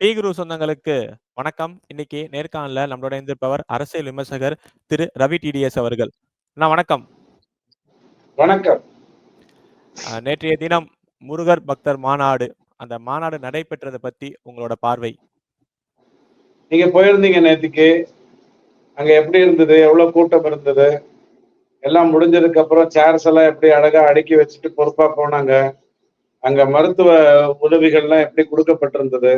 Tea குரு சொந்தங்களுக்கு வணக்கம். இன்னைக்கு நேர்காணல்ல நம்மளோட இணைந்திருப்பவர் அரசியல் விமர்சகர் திரு ரவி டிடிஎஸ் அவர்கள். அண்ணா வணக்கம். வணக்கம். நேற்றைய தினம் முருகர் பக்தர் மாநாடு. அந்த மாநாடு நடைபெற்றத பத்தி உங்களோட பார்வை? நீங்க போயிருந்தீங்க நேத்திக்கு. அங்க எப்படி இருந்தது? எவ்வளவு கூட்டம் இருந்தது? எல்லாம் முடிஞ்சதுக்கு அப்புறம் சேர்ஸ் எல்லாம் எப்படி அழகா அடுக்கி வச்சுட்டு பொறுப்பா போனாங்க. அங்க மருத்துவ உதவிகள்லாம் எப்படி குடுக்கப்பட்டிருந்தது?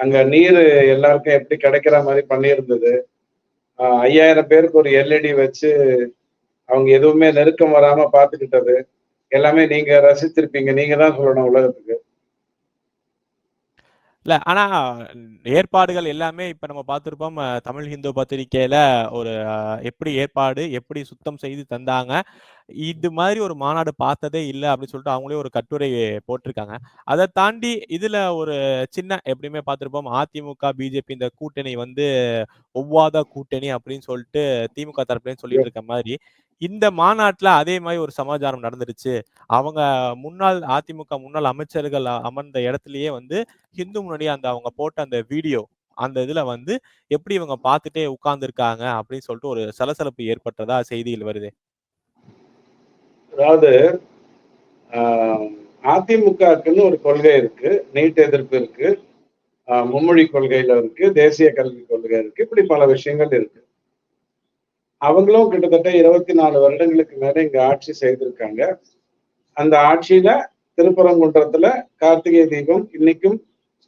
அங்க நீரு எல்லாருக்கும் எப்படி கிடைக்கிற மாதிரி பண்ணியிருந்தது. ஐயாயிரம் பேருக்கு ஒரு எல்இடி வச்சு, அவங்க எதுவுமே நெருக்கம் வராம பாத்துக்கிட்டது எல்லாமே நீங்க ரசிச்சிருப்பீங்க. நீங்க தான் சொல்லணும் உலகத்துக்கு. இல்ல. ஆனா ஏற்பாடுகள் எல்லாமே இப்ப நம்ம பார்த்திருப்போம். தமிழ் ஹிந்து பத்திரிக்கையில ஒரு எப்படி ஏற்பாடு, எப்படி சுத்தம் செய்து தந்தாங்க. இது மாரி ஒரு மாநாடு பார்த்ததே இல்ல அப்படின்னு சொல்லிட்டு அவங்களே ஒரு கட்டுரை போட்டிருக்காங்க. அத தாண்டி இதுல ஒரு சின்ன எப்படியுமே பார்த்திருப்போம். அதிமுக, பிஜேபி இந்த கூட்டணி வந்து ஒவ்வாத கூட்டணி அப்படின்னு சொல்லிட்டு திமுக தரப்புலயும் சொல்லிட்டு இருக்க மாரி, இந்த மாநாட்டுல அதே மாதிரி ஒரு சமாச்சாரம் நடந்துருச்சு. அவங்க முன்னாள் அதிமுக முன்னாள் அமைச்சர்கள் அமர்ந்த இடத்திலேயே வந்து ஹிந்து முன்னாடி அந்த அவங்க போட்ட அந்த வீடியோ, அந்த இதுல வந்து எப்படி இவங்க பார்த்துட்டே உட்கார்ந்துருக்காங்க அப்படின்னு சொல்லிட்டு ஒரு சலசலப்பு ஏற்பட்டதா செய்தியில் வருது அதாவது அதிமுகக்குன்னு ஒரு கொள்கை இருக்கு. நீட் எதிர்ப்பு இருக்கு. மும்மொழி கொள்கையில இருக்கு. தேசிய கல்வி கொள்கை இருக்கு. இப்படி பல விஷயங்கள் இருக்கு. அவங்களும் கிட்டத்தட்ட 24 வருடங்களுக்கு மேல இங்க ஆட்சி செய்திருக்காங்க. அந்த ஆட்சியில திருப்பரங்குன்றத்துல கார்த்திகை தீபம் இன்னைக்கும்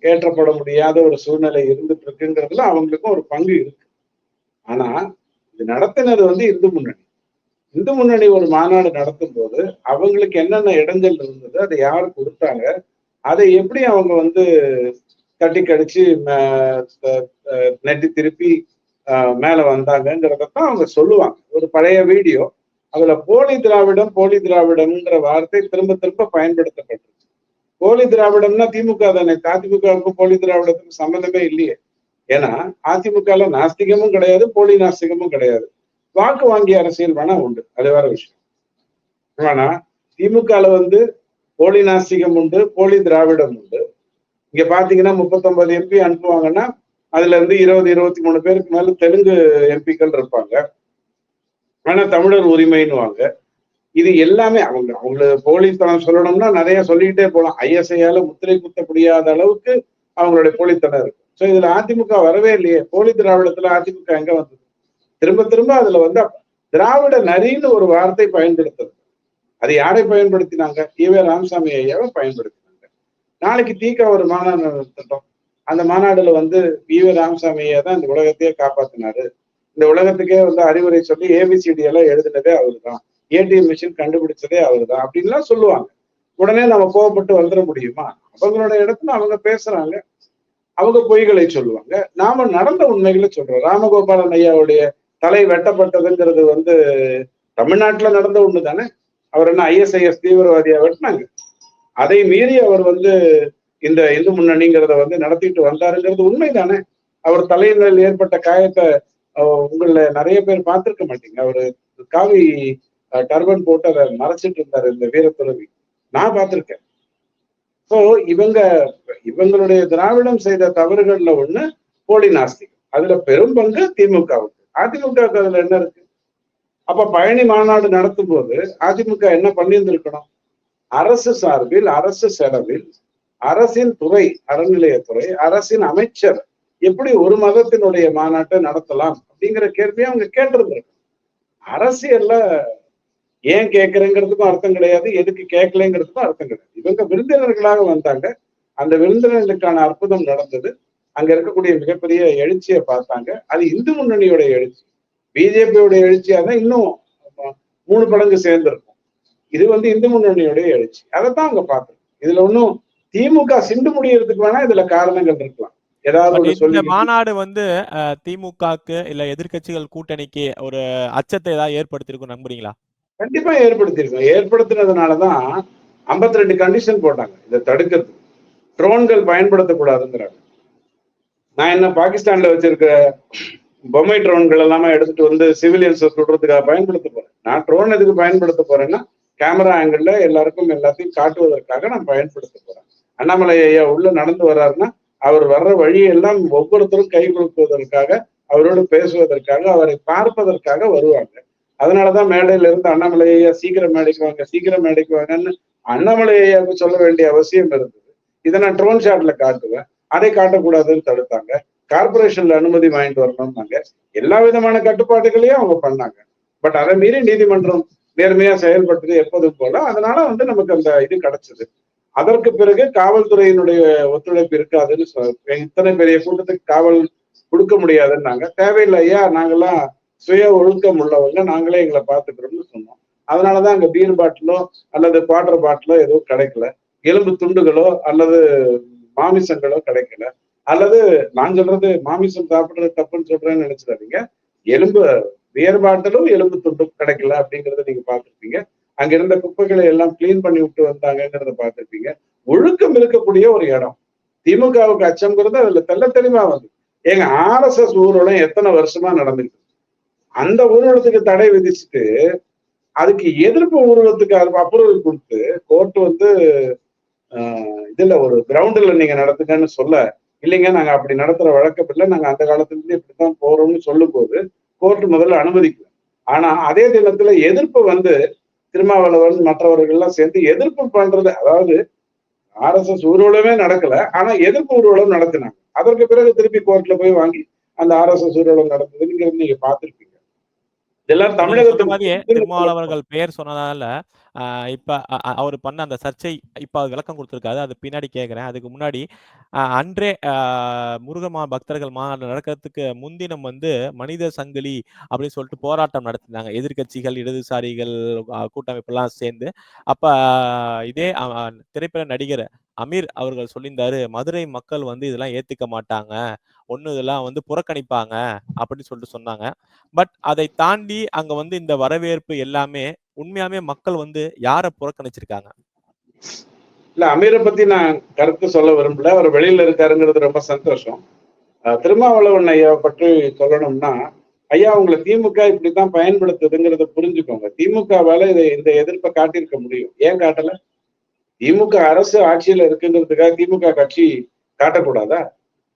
ஏற்றப்பட முடியாத ஒரு சூழ்நிலை இருந்துட்டு இருக்குங்கிறதுல அவங்களுக்கும் ஒரு பங்கு இருக்கு. ஆனா, இது நடத்தினது வந்து இந்து முன்னணி. இந்து முன்னணி ஒரு மாநாடு நடத்தும் போது அவங்களுக்கு என்னென்ன இடங்கள் இருந்தது? அதை யார் கொடுத்தாங்க அதை எப்படி அவங்க வந்து தட்டி கடிச்சு நெட்டி திருப்பி மேல வந்தாங்கிறத தான் அவங்க சொல்லுவாங்க. ஒரு பழைய வீடியோ. அதுல போலி திராவிடம், போலி திராவிடம்ங்கிற வார்த்தை திரும்ப திரும்ப பயன்படுத்தப்பட்டுச்சு. போலி திராவிடம்னா திமுக தானே. அதிமுகவுக்கும் போலி திராவிடத்துக்கும் சம்மந்தமே இல்லையே. ஏன்னா, அதிமுகல நாஸ்திகமும் கிடையாது, போலி நாஸ்திகமும் கிடையாது. வாக்கு வாங்கிய அரசியல் வேணா உண்டு. அது வேற விஷயம். ஆனா, திமுகல வந்து போலி நாஸ்திகம் உண்டு, போலி திராவிடம் உண்டு. இங்க பாத்தீங்கன்னா முப்பத்தொன்பது எம்பி அனுப்புவாங்கன்னா, அதுல இருந்து 20, 23 பேருக்கு மேல தெலுங்கு எம்பிக்கள் இருப்பாங்க. ஆனா தமிழர் உரிமைன்னுவாங்க. இது எல்லாமே அவங்க அவங்கள போலித்தனம் சொல்லணும்னா நிறைய சொல்லிக்கிட்டே போலாம். ஐஎஸ்ஐயால முத்திரை குத்த முடியாத அளவுக்கு அவங்களுடைய போலித்தனம் இருக்கு. சோ இதுல அதிமுக வரவே இல்லையே. போலி திராவிடத்துல அதிமுக எங்க வந்தது? திரும்ப திரும்ப அதுல வந்து திராவிட நரின்னு ஒரு வார்த்தை பயன்படுத்துறது. அது யாரை பயன்படுத்தினாங்க? ஈவே ராமசாமி ஐயாவை பயன்படுத்தினாங்க. நாளைக்கு தீக்க ஒரு மாநாடு நடத்தட்டும். அந்த மாநாடுல வந்து ஈவே ராமசாமியை தான் இந்த உலகத்தையே காப்பாத்தினாரு. இந்த உலகத்துக்கே வந்து அறிவுரை சொல்லி ஏபிசிடி எல்லாம் எழுதினதே அவருதான். ஏடிஎம் மிஷின் கண்டுபிடிச்சதே அவருதான். அப்படின்லாம் சொல்லுவாங்க. உடனே நம்ம கோவப்பட்டு வந்துட முடியுமா? அவங்களோட இடத்துல அவங்க பேசுறாங்க. அவங்க பொய்களை சொல்லுவாங்க. நாம நடந்த உண்மைகளை சொல்றோம். ராமகோபாலன் ஐயாவுடைய தலை வெட்டப்பட்டதுங்கிறது வந்து தமிழ்நாட்டுல நடந்த ஒண்ணு தானே. அவர் என்ன ஐஎஸ்ஐஎஸ் தீவிரவாதியா வெட்டினாங்க. அதை மீறி அவர் வந்து இந்த இந்து முன்னணிங்கிறத வந்து நடத்திட்டு வந்தாருங்கிறது உண்மைதானே. அவர் தலையில ஏற்பட்ட காயத்தை அ நிறைய பேர் பார்த்திருக்க மாட்டீங்க. அவரு காவி டர்பன் போட்டு அதை மறைச்சிட்டு இருந்தாரு இந்த வீரத்துறவி. நான் பார்த்திருக்கேன். ஸோ இவங்க இவங்களுடைய திராவிடம் செய்த தவறுகள்ல ஒண்ணு போலி நாஸ்திகம். அதுல பெரும் பங்கு திமுகவுக்கு. அதிமுகவுக்கு அதுல என்ன இருக்கு? அப்ப பழனி மாநாடு நடத்தும் போது அதிமுக என்ன பண்ணியிருந்திருக்கணும்? அரசு சார்பில், அரசு செலவில், அரசின் துறை, அறநிலையத்துறை, அரசின் அமைச்சர் எப்படி ஒரு மதத்தினுடைய மாநாட்டை நடத்தலாம்? அப்படிங்கிற கேள்வியை அவங்க கேட்டிருந்திருக்கணும். அரசியல்ல ஏன் கேட்கறேங்கிறதுக்கும் அர்த்தம் கிடையாது. எதுக்கு கேட்கலைங்கிறதுக்கும் அர்த்தம் கிடையாது. இவங்க விருந்தினர்களாக வந்தாங்க. அந்த விருந்தினர்களுக்கான அற்புதம் நடந்தது. அங்க இருக்கக்கூடிய மிகப்பெரிய எழுச்சிய பார்த்தாங்க. அது இந்து முன்னணியோட எழுச்சி. பிஜேபியோட எழுச்சியா தான் இன்னும் மூணு மடங்கு சேர்ந்திருக்கும். இது வந்து இந்து முன்னணியோட எழுச்சி. அதைத்தான் அவங்க பார்த்துருக்கோம் இதுல ஒண்ணும் திமுக சிண்டு முடியறதுக்கு வேணா இதுல காரணங்கள் இருக்கலாம். இந்த மாநாடு வந்து திமுகக்கு இல்ல எதிர்க்கட்சிகள் கூட்டணிக்கு ஒரு அச்சத்தை ஏதாவது ஏற்படுத்தியிருக்கும்னு நம்புறீங்களா? கண்டிப்பா ஏற்படுத்தியிருக்கும். ஏற்படுத்தினதுனால தான் 52 கண்டிஷன் போட்டாங்க. இத தடுக்கிறதுக்கு. ட்ரோன்கள் பயன்படுத்தக்கூடாதுங்கிறாங்க. நான் என்ன பாகிஸ்தான்ல வச்சிருக்க பொம்மை ட்ரோன்கள் எல்லாமே எடுத்துட்டு வந்து சிவிலியன்ஸ சுடுறதுக்காக பயன்படுத்த போறேன். நான் ட்ரோன் எதுக்கு பயன்படுத்த போறேன்னா, கேமரா ஆங்கிள்ல எல்லாருக்கும் எல்லாத்தையும் காட்டுவதற்காக நான் பயன்படுத்த போறேன். அண்ணாமலை ஐயா உள்ள நடந்து வர்றாருன்னா, அவர் வர்ற வழியெல்லாம் ஒவ்வொருத்தரும் கை கொடுப்பதற்காக அவரோடு பேசுவதற்காக அவரை பார்ப்பதற்காக வருவாங்க. அதனாலதான் மேடையில இருந்து அண்ணாமலை ஐயா சீக்கிரம் மேடைக்கு வாங்க சீக்கிரம் மேடைக்கு வாங்கன்னு அண்ணாமலை ஐயாவுக்கு சொல்ல வேண்டிய அவசியம் இருந்தது. இதை நான் ட்ரோன் ஷாட்ல காட்டுவேன். அதை காட்டக்கூடாதுன்னு தடுத்தாங்க. கார்பரேஷன்ல அனுமதி வாங்கிட்டு வரணும்னாங்க. எல்லா விதமான கட்டுப்பாடுகளையும் அவங்க பண்ணாங்க. பட் அதை மீறி நீதிமன்றம் நேர்மையா செயல்பட்டது எப்போதும் போல. அதனால வந்து நமக்கு அந்த இது கிடைச்சது. அதற்கு பிறகு காவல்துறையினுடைய ஒத்துழைப்பு இருக்காதுன்னு இத்தனை பெரிய கூட்டத்துக்கு காவல் கொடுக்க முடியாதுன்னாங்க. தேவையில்லையா நாங்கெல்லாம் சுய ஒழுக்கம் உள்ளவங்க நாங்களே எங்களை பார்த்துக்கிறோம்னு சொன்னோம். அதனாலதான் அங்க பீர் பாட்டிலோ அல்லது குவார்டர் பாட்டிலோ எதுவும் கிடைக்கல. எலும்பு துண்டுகளோ அல்லது மாமிசங்களோ கிடைக்கல. அல்லது நான் சொல்றது மாமிசம் சாப்பிடுறது தப்புன்னு சொல்றேன்னு நினைச்சிடாதீங்க. எலும்பு வியர் பாட்டிலும் எலும்பு துண்டும் கிடைக்கல அப்படிங்கறத நீங்க பாத்துருப்பீங்க அங்க இருந்த குப்பைகளை எல்லாம் கிளீன் பண்ணி விட்டு வந்தாங்கங்கிறத பார்த்துருப்பீங்க. ஒழுக்கம் இருக்கக்கூடிய ஒரு இடம். திமுகவுக்கு அச்சம்ங்கிறது அதுல தெல்ல தெளிவா வந்து. எங்க எஸ் ஊர்வலம் எத்தனை வருஷமா நடந்துட்டு அந்த ஊர்வலத்துக்கு தடை விதிச்சுட்டு அதுக்கு எதிர்ப்பு ஊர்வலத்துக்கு அப்ரூவல் கொடுத்து கோர்ட் வந்து ஆஹ், இதுல ஒரு கிரவுண்டுல நீங்க நடத்துங்கன்னு சொல்ல இல்லைங்க நாங்க அப்படி நடத்துற வழக்கம் இல்லை நாங்க அந்த காலத்துல இருந்து இப்படித்தான் போறோம்னு சொல்லும் போது கோர்ட் முதல்ல அனுமதிக்கல. ஆனா அதே தினத்துல எதிர்ப்பு வந்து திருமாவளவன் மற்றவர்கள் எல்லாம் சேர்ந்து எதிர்ப்பு பண்றது அதாவது ஆர்எஸ்எஸ் ஊர்வலமே நடக்கல ஆனா எதிர்ப்பு ஊர்வலம் நடத்தினாங்க. அதற்கு பிறகு திருப்பி கோர்ட்ல போய் வாங்கி அந்த ஆர்எஸ்எஸ் ஊர்வலம் நடந்ததுங்கிறது நீங்க பார்த்திருப்பீங்க. இதெல்லாம் சொன்ன மாதிரியே திருமாவளவர்கள் பெயர் சொன்னதால இப்ப அவர் பண்ண அந்த சர்ச்சை இப்ப அது விளக்கம் கொடுத்திருக்காரு. அது பின்னாடி கேக்குறேன். அதுக்கு முன்னாடி அன்றே முருகமா பக்தர்கள் மாநாடு நடக்கிறதுக்கு முன்தினம் வந்து மனித சங்கிலி அப்படின்னு சொல்லிட்டு போராட்டம் நடத்தினாங்க. எதிர்க்கட்சிகள் இடதுசாரிகள் ஆஹ் கூட்டமைப்பெல்லாம் சேர்ந்து. அப்ப இதே திரைப்பட நடிகர் அமீர் அவர்கள் சொல்லியிருந்தாரு மதுரை மக்கள் வந்து இதெல்லாம் ஏத்துக்க மாட்டாங்க. ஒண்ணு இதெல்லாம் வந்து புறக்கணிப்பாங்க அப்படின்னு சொல்லிட்டு சொன்னாங்க. பட் அதை தாண்டி அங்க வந்து இந்த வரவேற்பு எல்லாமே உண்மையாவே மக்கள் வந்து யாரை புறக்கணிச்சிருக்காங்க? இல்ல அமீரை பத்தி நான் கருத்து சொல்ல விரும்பல. அவர் வெளியில இருக்காருங்கிறது ரொம்ப சந்தோஷம். திருமாவளவன் ஐயாவை பற்றி சொல்லணும்னா ஐயா உங்களை திமுக இப்படித்தான் பயன்படுத்துதுங்கிறத புரிஞ்சுக்கோங்க. திமுகவால இதை இந்த எதிர்ப்பை காட்டியிருக்க முடியும். ஏன் காட்டல? திமுக அரசு ஆட்சியில இருக்குங்கிறதுக்காக திமுக கட்சி காட்டக்கூடாதா?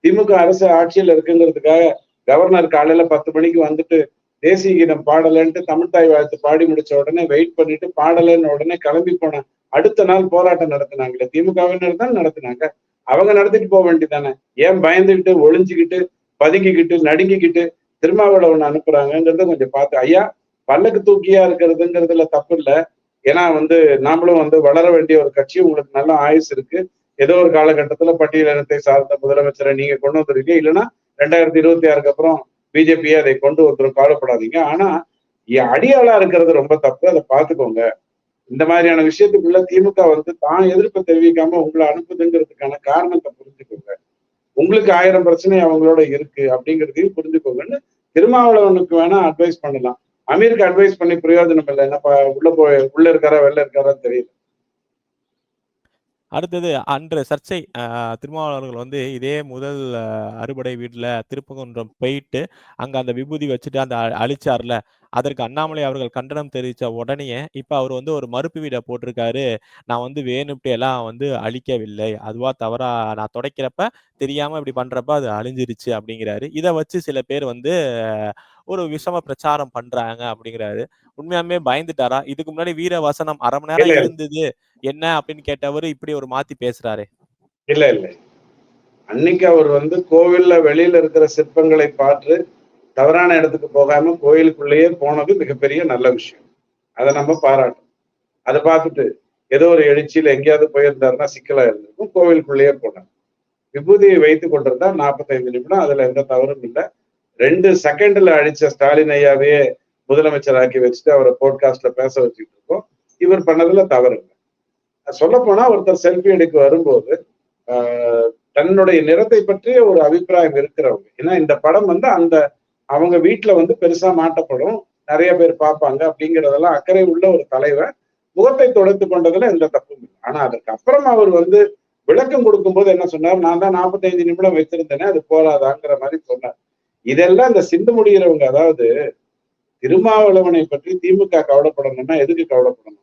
திமுக அரசு ஆட்சியில் இருக்குங்கிறதுக்காக கவர்னர் காலையில பத்து மணிக்கு வந்துட்டு தேசிய கீதம் பாடலன்ட்டு தமிழ்தாய் வாழ்த்து பாடி முடிச்ச உடனே வெயிட் பண்ணிட்டு பாடலன்னு உடனே கிளம்பி போன அடுத்த நாள் போராட்டம் நடத்தினாங்களே. திமுகவினர் தான் நடத்தினாங்க. அவங்க நடத்திட்டு போக வேண்டியதானே ஏன் பயந்துகிட்டு ஒளிஞ்சுக்கிட்டு பதுங்கிக்கிட்டு நடுங்கிக்கிட்டு திருமாவளவன் அனுப்புறாங்கங்கிறத கொஞ்சம் பார்த்து ஐயா பல்லக்கு தூக்கியா இருக்கிறதுங்கிறதுல தப்பு இல்ல. ஏன்னா வந்து நாமளும் வந்து வளர வேண்டிய ஒரு கட்சி உங்களுக்கு நல்ல ஆயுசு இருக்கு. ஏதோ ஒரு காலகட்டத்துல பட்டியலினத்தை சார்ந்த முதலமைச்சரை நீங்க கொண்டு வந்திருக்கீங்க. இல்லைன்னா ரெண்டாயிரத்தி இருபத்தி ஆறுக்கு அப்புறம் பிஜேபியை அதை கொண்டு வந்துரும். கவலைப்படாதீங்க. ஆனா அடியாளா இருக்கிறது ரொம்ப தப்பு. அதை பார்த்துக்கோங்க. இந்த மாதிரியான விஷயத்துக்குள்ள திமுக வந்து தான் எதிர்ப்பு தெரிவிக்காம உங்களை அனுப்புதுங்கிறதுக்கான காரணத்தை புரிஞ்சுக்கோங்க. உங்களுக்கு ஆயிரம் பிரச்சனை அவங்களோட இருக்கு அப்படிங்கிறதையும் புரிஞ்சுக்கோங்கன்னு திருமாவளவனுக்கு வேணா அட்வைஸ் பண்ணலாம். அமீருக்கு அட்வைஸ் பண்ணி பிரயோஜனம் இல்லை. என்ன உள்ள போய் உள்ள இருக்காரா வெளில இருக்காரான்னு தெரியல. அடுத்தது அன்று சர்ச்சை திருமாவளவர்கள் வந்து இதே முதல் அறுபடை வீட்டில் திருப்பகுன்றம் போயிட்டு அங்கே அந்த விபூதி வச்சுட்டு அந்த அழிச்சார்ல அதற்கு அண்ணாமலை அவர்கள் கண்டனம் தெரிவித்த உடனேயே இப்போ அவர் வந்து ஒரு மறுப்பு வீடை போட்டிருக்காரு. நான் வந்து வேணுப்டி எல்லாம் வந்து அழிக்கவில்லை. அதுவா தவறா நான் துடைக்கிறப்ப தெரியாமல் இப்படி பண்ணுறப்ப அது அழிஞ்சிருச்சு அப்படிங்கிறாரு. இதை வச்சு சில பேர் வந்து ஒரு விஷம பிரச்சாரம் பண்றாங்க அப்படிங்கிறாரு. உண்மையாலுமே பயந்துட்டாரா? இதுக்கு முன்னாடி வீர வசனம் அரை மணி நேரம். இருந்தது. என்ன அப்படின்னு கேட்டவரு இப்படி ஒரு மாத்தி பேசுறாரு. இல்ல இல்ல. அன்னைக்கு அவர் வந்து கோவில்ல வெளியில இருக்கிற சிற்பங்களை பார்த்து தவறான இடத்துக்கு போகாம கோயிலுக்குள்ளேயே போனது மிகப்பெரிய நல்ல விஷயம். அதை நம்ம பாராட்டணும். அதை பார்த்துட்டு ஏதோ ஒரு எழுச்சியில எங்கேயாவது போயிருந்தாருன்னா சிக்கலா இருந்திருக்கும். கோவிலுக்குள்ளேயே போனார். விபூதியை வைத்து கொண்டிருந்தா நாற்பத்தைந்து நிமிடம். அதுல எந்த தவறும் இல்லை. ரெண்டு செகண்ட்ல அழிச்ச ஸ்டாலின் ஐயாவே முதலமைச்சர் ஆக்கி வச்சுட்டு அவரை போட்காஸ்ட்ல பேச வச்சுட்டு இருக்கோம். இவர் பண்ணதுல தவறு இல்லை. சொல்ல போனா ஒருத்தர் செல்ஃபி எடுக்க வரும்போது ஆஹ், தன்னுடைய நிறத்தை பற்றிய ஒரு அபிப்பிராயம் இருக்கிறவங்க. ஏன்னா இந்த படம் வந்து அந்த அவங்க வீட்டுல வந்து பெருசா மாட்டப்படும். நிறைய பேர் பார்ப்பாங்க அப்படிங்கிறதெல்லாம் அக்கறை உள்ள ஒரு தலைவர் முகத்தை தொலைத்து கொண்டதுல எந்த தப்பும் இல்லை. ஆனா அதுக்கு அப்புறம் அவர் வந்து விளக்கம் கொடுக்கும்போது என்ன சொன்னார்? நான் தான் 45 நிமிடம் வைத்திருந்தேனே அது போராதாங்கிற மாதிரி சொன்னார். இதெல்லாம் இந்த சிந்து முடிகிறவங்க அதாவது திருமாவளவனை பற்றி திமுக கவலைப்படணும்னா எதுக்கு கவலைப்படணும்?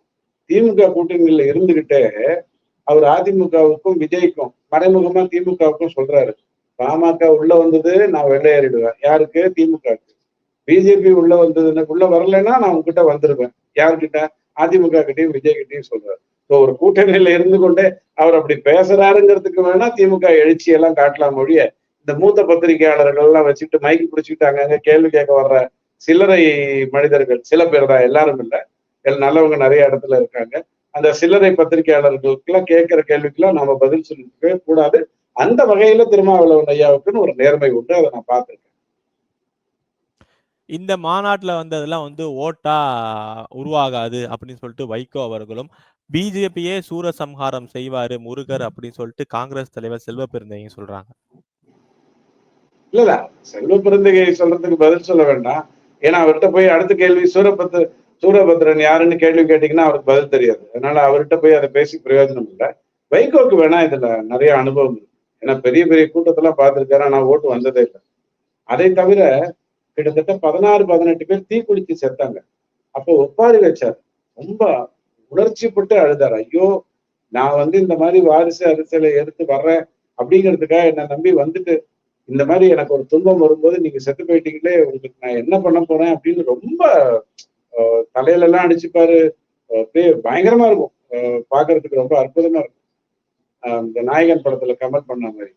திமுக கூட்டணியில இருந்துகிட்டே அவர் அதிமுகவுக்கும் விஜய்க்கும் மறைமுகமா திமுகவுக்கும் சொல்றாரு. பாமக உள்ள வந்தது நான் வெள்ளையேறிடுவேன். யாருக்கு? திமுகவுக்கு. பிஜேபி உள்ள வந்ததுன்னு உள்ள வரலைன்னா நான் உங்ககிட்ட வந்துருவேன் யாருக்கிட்ட அதிமுக கிட்டையும் விஜய் கிட்டையும் சொல்றாரு. ஸோ ஒரு கூட்டணியில இருந்து கொண்டே அவர் அப்படி பேசுறாருங்கிறதுக்கு வேணா திமுக எழுச்சி எல்லாம் காட்டலாம் மொழிய இந்த மூத்த பத்திரிகையாளர்கள் எல்லாம் வச்சுட்டு மைக்கு பிடிச்சிக்கிட்டு அங்கங்க கேள்வி கேட்க வர்ற சில்லறை மனிதர்கள் சில பேர் தான் எல்லாரும் இல்லை. நல்லவங்க நிறைய இடத்துல இருக்காங்க. அந்த சில்லறை பத்திரிகையாளர்களுக்கெல்லாம் கேட்கிற கேள்விக்கெல்லாம் நம்ம பதில் சொல்லிருக்கவே கூடாது. அந்த வகையில திருமாவளவன் ஐயாவுக்குன்னு ஒரு நேர்மை உண்டு. அதை நான் பார்த்திருக்கேன். இந்த மாநாட்டுல வந்ததெல்லாம் வந்து ஓட்டா உருவாகாது அப்படின்னு சொல்லிட்டு வைகோ அவர்களும் பிஜேபியே சூரசம்ஹாரம் செய்வாரு முருகர் அப்படின்னு சொல்லிட்டு காங்கிரஸ் தலைவர் செல்வ பெருந்தையும் சொல்றாங்க. இல்ல இல்ல. செல்வ பிறந்தகை சொல்றதுக்கு பதில் சொல்ல வேண்டாம். ஏன்னா அவர்கிட்ட போய் அடுத்த கேள்வி சூரபத்து சூரபத்ரன் யாருன்னு கேள்வி கேட்டீங்கன்னா அவருக்கு பதில் தெரியாது. அதனால அவர்கிட்ட போய் அதை பேசி பிரயோஜனம் இல்லை. வைகோக்கு வேணா இதுல நிறைய அனுபவம் ஏன்னா பெரிய பெரிய கூட்டத்தெல்லாம் பார்த்துருக்காரு ஆனா ஓட்டு வந்ததே இல்லை. அதை தவிர கிட்டத்தட்ட பதினாறு பதினெட்டு பேர் தீக்குளிச்சு செத்தாங்க. அப்போ ஒப்பாரி வச்சார். ரொம்ப உணர்ச்சிப்பட்டு அழுதார். ஐயோ நான் வந்து இந்த மாதிரி வாரிசு அரசியலை எடுத்து வர்றேன் அப்படிங்கிறதுக்காக என்னை நம்பி வந்துட்டு இந்த மாதிரி எனக்கு ஒரு துன்பம் வரும்போது நீங்க செத்து போயிட்டீங்களே உங்களுக்கு நான் என்ன பண்ண போறேன் அப்படின்னு ரொம்ப தலையில எல்லாம் அடிச்சுப்பாரு. அப்படியே பயங்கரமா இருக்கும். பாக்குறதுக்கு ரொம்ப அற்புதமா இருக்கும். இந்த நாயகன் படத்துல கமல் பண்ண மாதிரி.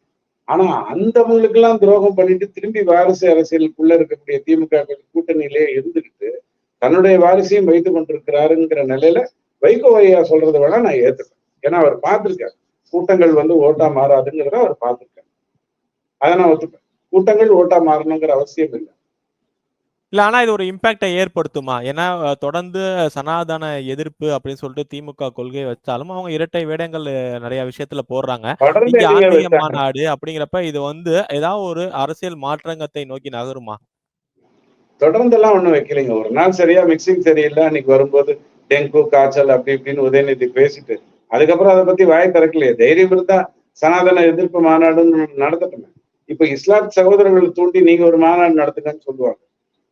ஆனா அந்தவங்களுக்கு எல்லாம் துரோகம் பண்ணிட்டு திரும்பி வாரிசு அரசியலுக்குள்ள இருக்கக்கூடிய திமுக கூட்டணியிலே இருந்துகிட்டு தன்னுடைய வாரிசையும் வைத்து கொண்டிருக்கிறாருங்கிற நிலையில வைகோ ஐயா சொல்றதை வேணா நான் ஏத்துப்பேன். ஏன்னா அவர் பார்த்திருக்காரு. கூட்டங்கள் வந்து ஓட்டா மாறாதுங்கிறத அவர் பார்த்திருக்காரு. அதை நான் ஒத்துப்பேன். கூட்டங்கள் ஓட்டா மாறணுங்கிற அவசியம் இல்லை. இல்ல ஆனா இது ஒரு இம்பாக்டை ஏற்படுத்துமா? ஏன்னா தொடர்ந்து சனாதன எதிர்ப்பு அப்படின்னு சொல்லிட்டு திமுக கொள்கை வச்சாலும் அவங்க இரட்டை வேடங்கள் நிறைய விஷயத்துல போடுறாங்க. ஆன்மீக மாநாடு அப்படிங்கிறப்ப இது வந்து ஏதாவது ஒரு அரசியல் மாற்றங்கத்தை நோக்கி நகருமா? தொடர்ந்து எல்லாம் ஒண்ணும் வைக்கலைங்க. ஒரு நாள் சரியா மிக்சிங் சரியில்லை. அன்னைக்கு வரும்போது டெங்கு காய்ச்சல் அப்படி இப்படின்னு உதயநிதி பேசிட்டு அதுக்கப்புறம் அதை பத்தி வாய் திறக்கலையே. தைரியம் இருந்தா சனாதன எதிர்ப்பு மாநாடுன்னு நடத்தட்டுமே. இப்ப இஸ்லாம் சகோதரர்களை தூண்டி நீங்க ஒரு மாநாடு நடத்துங்கன்னு சொல்லுவாங்க.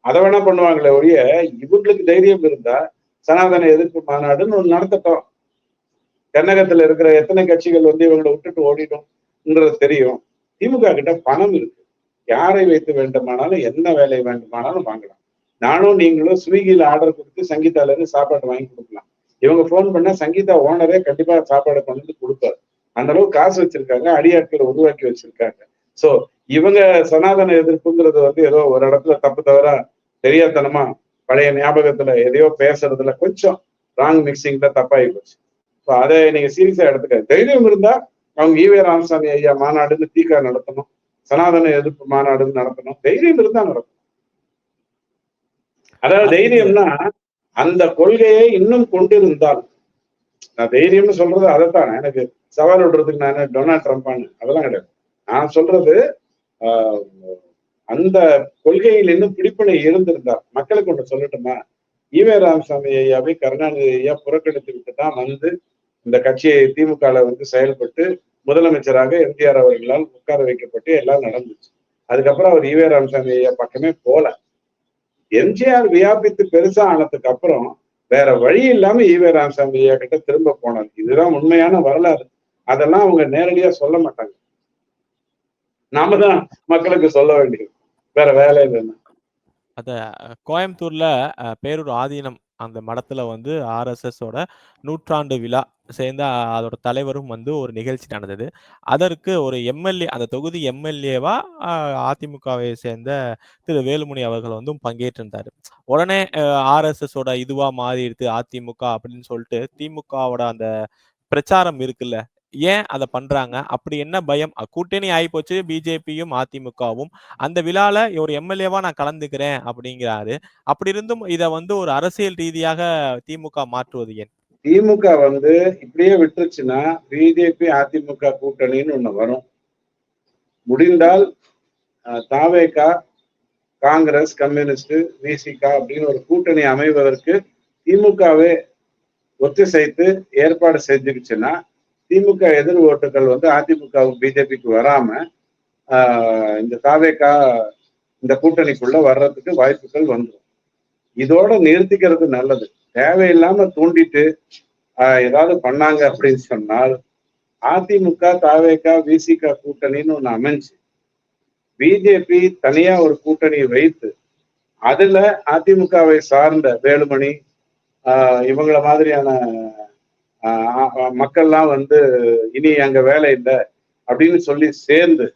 அதை வேணா பண்ணுவாங்களே ஒழிய இவங்களுக்கு தைரியம் இருந்தா சனாதன எதிர்ப்பு மாநாடுன்னு ஒன்று நடத்தட்டும். தென்னகத்துல இருக்கிற எத்தனை கட்சிகள் வந்து இவங்களை விட்டுட்டு ஓடிடும்ன்றது தெரியும். திமுக கிட்ட பணம் இருக்கு. யாரை வைத்து வேண்டுமானாலும் என்ன வேலை வேண்டுமானாலும் வாங்கலாம். நானும் நீங்களும் ஸ்விக்கியில ஆர்டர் கொடுத்து சங்கீதால இருந்து சாப்பாடு வாங்கி கொடுக்கலாம். இவங்க போன் பண்ணா சங்கீதா ஓனரே கண்டிப்பா சாப்பாடு கொண்டு வந்து கொடுப்பாரு. அந்த அளவுக்கு காசு வச்சிருக்காங்க அடியாட்களை உருவாக்கி வச்சிருக்காங்க. சோ இவங்க சனாதன எதிர்ப்புங்கிறது வந்து ஏதோ ஒரு இடத்துல தப்பு தவிர தெரியாதனமா பழைய ஞாபகத்துல எதையோ பேசுறதுல கொஞ்சம் ராங் மிக்சிங்ல தப்பாகி போச்சு. ஸோ அதை நீங்க சீரியஸா எடுத்துக்க தைரியம் இருந்தா அவங்க ஈவே ராமசாமி ஐயா மாநாடுன்னு தீக்கா நடத்தணும். சனாதன எதிர்ப்பு மாநாடுன்னு நடத்தணும். தைரியம் இருந்தா நடக்கும் அதாவது தைரியம்னா அந்த கொள்கையை இன்னும் கொண்டிருந்தால் நான் தைரியம்னு சொல்றது அதைத்தான். எனக்கு சவால் விடுறதுக்கு நான் டொனால்ட் ட்ரம்பான்னு அதெல்லாம் கிடையாது. நான் சொல்றது அந்த கொள்கையில் இன்னும் பிடிப்பினை இருந்திருந்தார் மக்களுக்கு ஒன்று சொல்லட்டுமா? ஈவே ராமசாமி ஐயாவை கருணாநிதி ஐயா புறக்கணித்து விட்டு தான் வந்து இந்த கட்சியை திமுக வந்து செயல்பட்டு முதலமைச்சராக எம்ஜிஆர் அவர்களால் உட்கார வைக்கப்பட்டு எல்லாம் நடந்துச்சு. அதுக்கப்புறம் அவர் ஈவே ராமசாமி ஐயா பக்கமே போல. எம்ஜிஆர் வியாபித்து பெருசா ஆனதுக்கு அப்புறம் வேற வழி இல்லாம ஈவே ராமசாமி ஐயா கிட்ட திரும்ப போனார். இதுதான் உண்மையான வரலாறு. அதெல்லாம் அவங்க நேரடியா சொல்ல மாட்டாங்க. நாம தான் மக்களுக்கு சொல்ல வேண்டியது. வேற வேலை இல்லைன்னா அத கோயம்புத்தூர்ல பேரூர் ஆதீனம் அந்த மடத்துல வந்து ஆர்எஸ்எஸ் நூற்றாண்டு விழா சேர்ந்த அதோட தலைவரும் வந்து ஒரு நிகழ்ச்சி நடந்தது. அதற்கு ஒரு எம்எல்ஏ அந்த தொகுதி எம்எல்ஏவா அதிமுகவை சேர்ந்த திரு வேலுமணி அவர்கள் வந்து பங்கேற்றிருந்தாரு. உடனே ஆர்எஸ்எஸ் ஓட இதுவா மாறிடுது அதிமுக அப்படின்னு சொல்லிட்டு திமுகவோட அந்த பிரச்சாரம் இருக்குல்ல ஏன் அதை பண்றாங்க? அப்படி என்ன பயம்? கூட்டணி ஆகி போச்சு பிஜேபியும் அதிமுகவும். அந்த விழால ஒரு எம்எல்ஏவா நான் கலந்துக்கிறேன் அப்படிங்கிறாரு. அப்படி இருந்தும் இதை வந்து ஒரு அரசியல் ரீதியாக திமுக மாற்றுவது ஏன்? திமுக வந்து இப்படியே விட்டுருச்சுன்னா பிஜேபி அதிமுக கூட்டணின்னு ஒண்ணு வரும். முடிந்தால் தாவேகா காங்கிரஸ் கம்யூனிஸ்ட் விசிகா அப்படின்னு ஒரு கூட்டணி அமைவதற்கு திமுகவே ஒத்திசைத்து ஏற்பாடு செஞ்சுக்கிச்சுன்னா திமுக எதிர் ஓட்டுகள் வந்து அதிமுக பிஜேபிக்கு வராம இந்த தாவேக்கா இந்த கூட்டணிக்குள்ள வர்றதுக்கு வாய்ப்புகள் வந்துடும் இதோட நிறுத்திக்கிறது நல்லது. தேவையில்லாம தூண்டிட்டு ஏதாவது பண்ணாங்க அப்படின்னு சொன்னால் அதிமுக தாவேக்கா விசிகா கூட்டணின்னு ஒண்ணு அமைஞ்சு பிஜேபி தனியா ஒரு கூட்டணியை வைத்து அதுல அதிமுகவை சார்ந்த வேலுமணி ஆஹ் இவங்கள மாதிரியான மக்கள்லாம் வந்து இனி அங்க வேலை இல்லை அப்படின்னு சொல்லி சேர்ந்து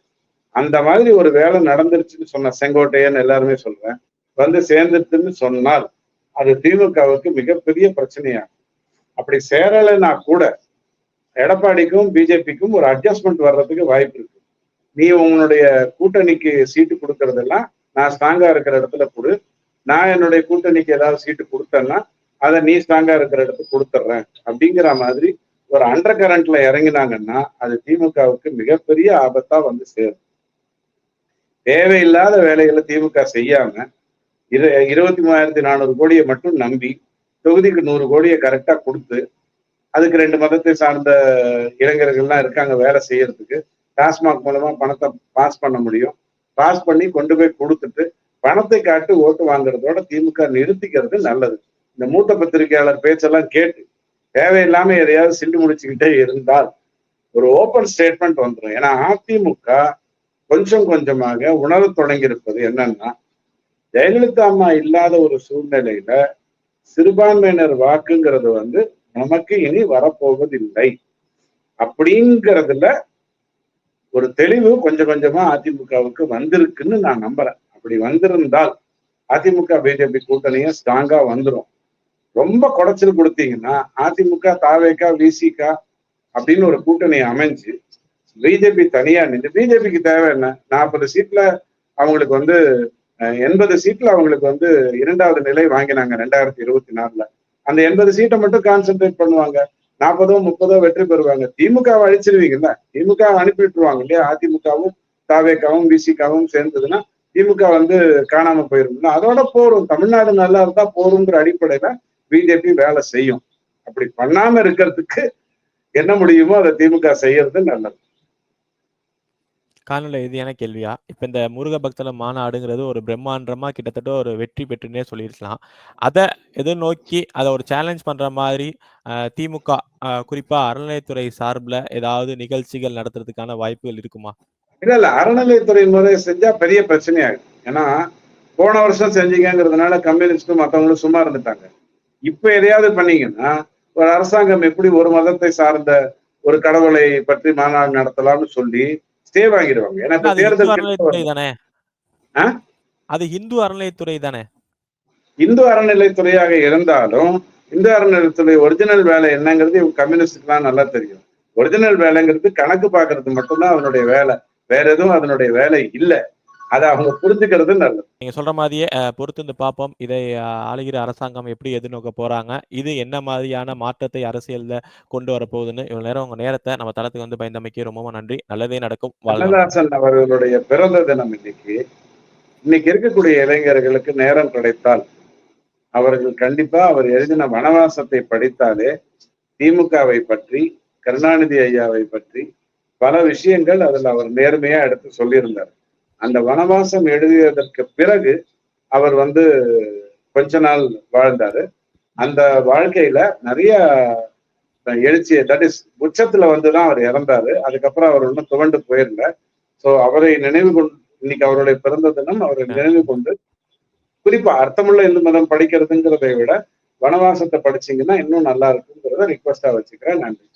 அந்த மாதிரி ஒரு வேலை நடந்துருச்சுன்னு சொன்ன செங்கோட்டையன் எல்லாருமே சொல்றேன். வந்து சேர்ந்துட்டுன்னு சொன்னால் அது திமுகவுக்கு மிகப்பெரிய பிரச்சனையாகும். அப்படி சேரலைன்னா கூட எடப்பாடிக்கும் பிஜேபிக்கும் ஒரு அட்ஜஸ்ட்மெண்ட் வர்றதுக்கு வாய்ப்பு இருக்கு. நீ உன்னுடைய கூட்டணிக்கு சீட்டு கொடுக்கறதெல்லாம் நான் ஸ்ட்ராங்கா இருக்கிற இடத்துல கொடு. நான் என்னுடைய கூட்டணிக்கு ஏதாவது சீட்டு கொடுத்தேன்னா அதை நீ ஸ்ட்ராங்கா இருக்கிற இடத்துக்கு கொடுத்துட்றேன். அப்படிங்கிற மாதிரி ஒரு அண்டர் கரண்ட்ல இறங்கினாங்கன்னா அது திமுகவுக்கு மிகப்பெரிய ஆபத்தா வந்து சேரும். தேவையில்லாத வேலைகளை திமுக செய்யாம இரு இருபத்தி மூவாயிரத்தி நானூறு கோடியை மட்டும் நம்பி தொகுதிக்கு நூறு கோடியை கரெக்டா கொடுத்து அதுக்கு ரெண்டு மதத்தை சார்ந்த இளைஞர்கள்லாம் இருக்காங்க வேலை செய்யறதுக்கு டாஸ்மாக் மூலமா பணத்தை பாஸ் பண்ண முடியும். பாஸ் பண்ணி கொண்டு போய் கொடுத்துட்டு பணத்தை காட்டு ஓட்டு வாங்குறதோட திமுக நிறுத்திக்கிறது நல்லது. இந்த மூத்த பத்திரிகையாளர் பேச்செல்லாம் கேட்டு தேவையில்லாம எதையாவது சிண்டு முடிச்சுக்கிட்டே இருந்தால் ஒரு ஓப்பன் ஸ்டேட்மெண்ட் வந்துடும் ஏன்னா அதிமுக கொஞ்சம் கொஞ்சமாக உணரத் தொடங்கியிருப்பது என்னன்னா ஜெயலலிதா அம்மா இல்லாத ஒரு சூழ்நிலையில சிறுபான்மையினர் வாக்குங்கிறது வந்து நமக்கு இனி வரப்போவதில்லை அப்படிங்கிறதுல ஒரு தெளிவு கொஞ்சம் கொஞ்சமா அதிமுகவுக்கு வந்திருக்குன்னு நான் நம்புறேன். அப்படி வந்திருந்தால் அதிமுக பிஜேபி கூட்டணியும் ஸ்ட்ராங்கா வந்துடும் ரொம்ப குடைச்சல் கொடுத்தீங்கன்னா அதிமுக தாவேகா விசிகா அப்படின்னு ஒரு கூட்டணி அமைஞ்சு பிஜேபி தனியா நின்று பிஜேபிக்கு தேவை என்ன? நாற்பது சீட்ல அவங்களுக்கு வந்து எண்பது சீட்ல அவங்களுக்கு வந்து இரண்டாவது நிலை வாங்கினாங்க ரெண்டாயிரத்தி இருபத்தி நாலுல. அந்த எண்பது சீட்டை மட்டும் கான்சென்ட்ரேட் பண்ணுவாங்க. நாற்பதோ முப்பதோ வெற்றி பெறுவாங்க. திமுக அழிச்சிருவீங்கல்ல? திமுக அனுப்பி விட்டுருவாங்க இல்லையா? அதிமுகவும் தாவேக்காவும் பிசிகாவும் சேர்ந்ததுன்னா திமுக வந்து காணாம போயிருக்கும்ல அதோட போரும். தமிழ்நாடு நல்லா இருந்தா போருங்கிற அடிப்படையில பிஜேபி வேலை செய்யும். அப்படி பண்ணாம இருக்கிறதுக்கு என்ன முடியுமோ அதை திமுக செய்யறது நல்லது. காணொலி இறுதியான கேள்வியா? இப்ப இந்த முருக பக்தல மாநாடுங்கிறது ஒரு பிரம்மாண்டமா கிட்டத்தட்ட ஒரு வெற்றி பெற்றுனே சொல்லியிருக்கலாம். அதை எதிர்நோக்கி அதை ஒரு சேலஞ்ச் பண்ற மாதிரி திமுக குறிப்பா அறநிலையத்துறை சார்பில் ஏதாவது நிகழ்ச்சிகள் நடத்துறதுக்கான வாய்ப்புகள் இருக்குமா? இல்ல இல்ல. அறநிலையத்துறை முறை செஞ்சா பெரிய பிரச்சனையாகும் ஏன்னா போன வருஷம் செஞ்சீங்கிறதுனால கம்யூனிஸ்டும் மற்றவங்களும் சும்மா இருந்துட்டாங்க. இப்ப எதையாவது பண்ணீங்கன்னா ஒரு அரசாங்கம் எப்படி ஒரு மதத்தை சார்ந்த ஒரு கடவுளை பற்றி மாநாடு நடத்தலாம்னு சொல்லி ஸ்டே வாங்கிடுவாங்க. ஏன்னா தேர்தல் தானே? அது இந்து அறநிலையத்துறை தானே? இந்து அறநிலைத்துறையாக இருந்தாலும் இந்து அறநிலைத்துறை ஒரிஜினல் வேலை என்னங்கிறது இவங்க கம்யூனிஸ்டுக்குலாம் நல்லா தெரியும். ஒரிஜினல் வேலைங்கிறது கணக்கு பாக்குறது மட்டும்தான் அவனுடைய வேலை. வேற எதுவும் அதனுடைய வேலை இல்லை. அதை அவங்க புரிஞ்சுக்கிறது நல்லது. நீங்க சொல்ற மாதிரியே பொறுத்து வந்து பார்ப்போம் இதை ஆளுகிற அரசாங்கம் எப்படி எதிர்நோக்க போறாங்க? இது என்ன மாதிரியான மாற்றத்தை அரசியல்ல கொண்டு வர போகுதுன்னு இவ்வளவு நேரம் உங்க நேரத்தை நம்ம தளத்துக்கு வந்து பயந்தமைக்கு ரொம்ப நன்றி. நல்லதே நடக்கும். கண்ணதாசன் அவர்களுடைய பிறந்த தினம் இன்னைக்கு இன்னைக்கு இருக்கக்கூடிய இளைஞர்களுக்கு நேரம் கிடைத்தால் அவர்கள் கண்டிப்பா அவர் எழுதின வனவாசத்தை படித்தாலே திமுகவை பற்றி கருணாநிதி ஐயாவை பற்றி பல விஷயங்கள் அதில் அவர் நேர்மையா எடுத்து சொல்லியிருந்தார். அந்த வனவாசம் எழுதியதற்கு பிறகு அவர் வந்து கொஞ்ச நாள் வாழ்ந்தாரு. அந்த வாழ்க்கையில நிறைய எழுச்சியை தட் இஸ் உச்சத்துல வந்துதான் அவர் இறந்தாரு. அதுக்கப்புறம் அவர் ஒன்றும் துவண்டு போயிருந்த. ஸோ அவரை நினைவு கொண்டு இன்னைக்கு அவருடைய பிறந்த தினம் அவரை நினைவு கொண்டு குறிப்பா அர்த்தமுள்ள இந்து மதம் படிக்கிறதுங்கிறதை விட வனவாசத்தை படிச்சீங்கன்னா இன்னும் நல்லா இருக்குங்கிறத ரிக்வஸ்டா வச்சுக்கிறேன். நன்றி.